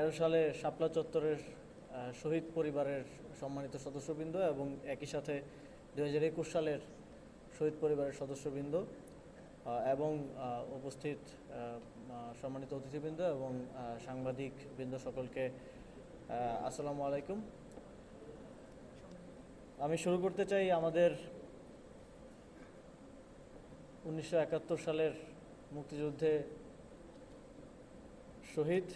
তেরো সালে শাপলা চত্বরের শহীদ পরিবারের সম্মানিত সদস্যবৃন্দ এবং একই সাথে দু হাজার একুশ সালের শহীদ পরিবারের সদস্যবৃন্দ এবং উপস্থিত সম্মানিত অতিথিবৃন্দ এবং সাংবাদিক বৃন্দ সকলকে আসসালামু আলাইকুম। আমি শুরু করতে চাই আমাদের উনিশশো একাত্তর সালের মুক্তিযুদ্ধে শহীদ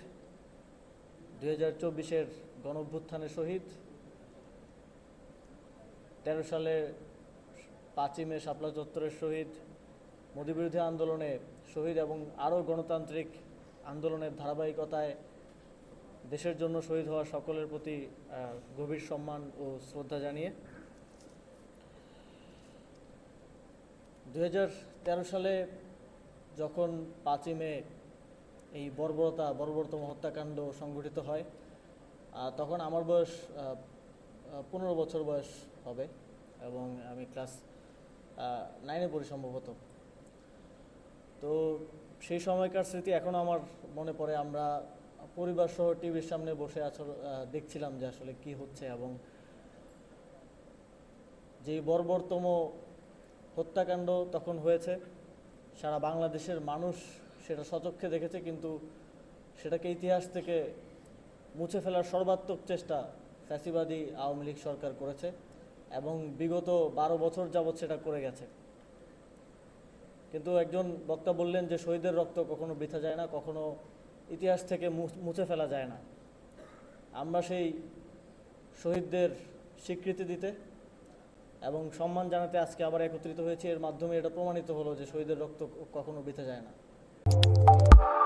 দুই হাজার চব্বিশের গণভ্যুত্থানের শহীদ তেরো সালে পাঁচই মে শাপলা চত্বরের শহীদ মোদী বিরোধী আন্দোলনে শহীদ এবং আরও গণতান্ত্রিক আন্দোলনের ধারাবাহিকতায় দেশের জন্য শহীদ হওয়া সকলের প্রতি গভীর সম্মান ও শ্রদ্ধা জানিয়ে দু হাজার তেরো সালে যখন পাঁচই মে এই বর্বরতা বর্বরতম হত্যাকাণ্ড সংঘটিত হয় তখন আমার বয়স পনেরো বছর বয়স হবে এবং আমি ক্লাস নাইনে পড়ি সম্ভবত। তো সেই সময়কার স্মৃতি এখনও আমার মনে পড়ে। আমরা পরিবার সহ টিভির সামনে বসে আহ, দেখছিলাম যে আসলে কি হচ্ছে এবং যেই বর্বরতম হত্যাকাণ্ড তখন হয়েছে সারা বাংলাদেশের মানুষ সেটা সচক্ষে দেখেছে, কিন্তু সেটাকে ইতিহাস থেকে মুছে ফেলার সর্বাত্মক চেষ্টা ফ্যাসিবাদী আওয়ামী লীগ সরকার করেছে এবং বিগত বারো বছর যাবৎ সেটা করে গেছে। কিন্তু একজন বক্তা বললেন যে, শহীদের রক্ত কখনো বৃথা যায় না, কখনো ইতিহাস থেকে মুছে ফেলা যায় না। আমরা সেই শহীদদের স্বীকৃতি দিতে এবং সম্মান জানাতে আজকে আবার একত্রিত হয়েছে। এর মাধ্যমে এটা প্রমাণিত হলো যে, শহীদের রক্ত কখনো বৃথা যায় না। Bye.